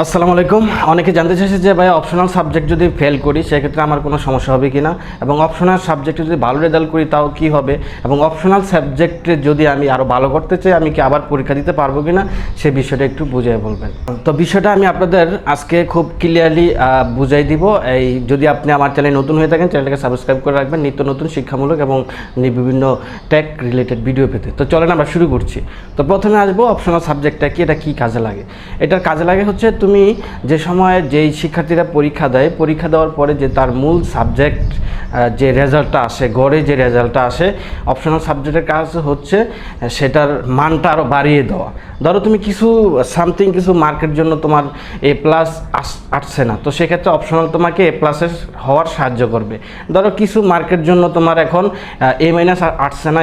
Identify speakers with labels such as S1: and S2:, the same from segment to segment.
S1: আসসালামু আলাইকুম। অনেকে জানতে চাইছে যে ভাই অপশনাল সাবজেক্ট যদি ফেল করি, সেক্ষেত্রে আমার কোনো সমস্যা হবে কি না এবং অপশনাল সাবজেক্টে যদি ভালো রেজাল্ট করি, তাও কি হবে? এবং অপশনাল সাবজেক্টে যদি আমি আরও ভালো করতে চাই, আমি কি আবার পরীক্ষা দিতে পারব কি না সে বিষয়টা একটু বুঝিয়ে বলবেন। তো বিষয়টা আমি আপনাদের আজকে খুব ক্লিয়ারলি বুঝাই দিব। এই যদি আপনি আমার চ্যানেল নতুন হয়ে থাকেন চ্যানেলটাকে সাবস্ক্রাইব করে রাখবেন। নিত্য নতুন শিক্ষামূলক এবং বিভিন্ন ট্যাগ রিলেটেড ভিডিও পেতে। তো চলেন আমরা শুরু করছি। তো প্রথমে আসব অপশনাল সাবজেক্টটা কি, এটা কী কাজে লাগে? এটার কাজে লাগে হচ্ছে তুমি যে সময় যেই শিক্ষার্থীরা পরীক্ষা দেয়, পরীক্ষা দেওয়ার পরে যে তার মূল সাবজেক্ট যে রেজাল্টটা আসে, গড়ে যে রেজাল্টটা আসে অপশনাল সাবজেক্টের কাজ হচ্ছে সেটার মানটা আরও বাড়িয়ে দেওয়া। ধরো তুমি কিছু সামথিং কিছু মার্কের জন্য তোমার এ প্লাস আসছে না, তো সেক্ষেত্রে অপশনাল তোমাকে এ প্লাসের হওয়ার সাহায্য করবে। ধরো কিছু মার্কের জন্য তোমার এখন এ মাইনাস আসছে না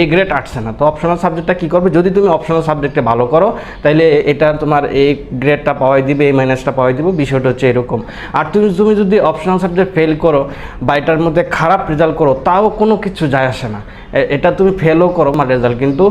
S1: এ গ্রেড আসছে না, তো অপশনাল সাবজেক্টটা কী করবে? যদি তুমি অপশনাল সাবজেক্টে ভালো করো তাহলে এটা তোমার এ গ্রেডটা পাওয়াই দিবে এই মাইনাসটা পাওয়াই দিবে, বিষয়টা হচ্ছে এরকম। আর তুমি তুমি যদি অপশনাল সাবজেক্ট ফেল করো বা এটার মধ্যে খারাপ রেজাল্ট করো, তাও কোনো কিছু যায় আসে না। এটা তুমি ফেলও করো আমার রেজাল্ট কিন্তু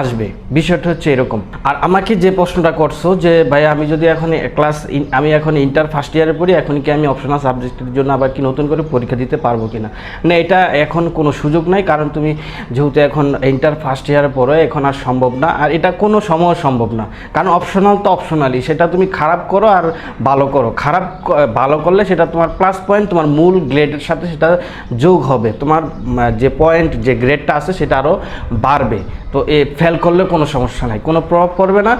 S1: আসবে। বিষয়টা হচ্ছে এরকম। আর আমাকে যে প্রশ্নটা করছ যে ভাই আমি যদি এখন ক্লাস আমি এখন ইন্টার ফার্স্ট ইয়ারে পড়ি, এখন কি আমি অপশনাল সাবজেক্টের জন্য আবার কি নতুন করে পরীক্ষা দিতে পারব কি না না এটা এখন কোনো সুযোগ নাই, কারণ তুমি যেহেতু এখন ইন্টার ফার্স্ট ইয়ারে পড়ো, এখন আর সম্ভব না। আর এটা কোনো সময় সম্ভব না। কারণ অপশনাল তো অপশনালই সেটা তুমি খারাপ করো আর ভালো করো। খারাপ ভালো করলে সেটা তোমার প্লাস পয়েন্ট তোমার মূল গ্রেডের সাথে সেটা যোগ হবে। তোমার যে পয়েন্ট যে গ্রেডটা আছে সেটা আরও বাড়বে। তো এ ফেল করলে কোনো সমস্যা নাই কোনো প্রভাব পড়বে না।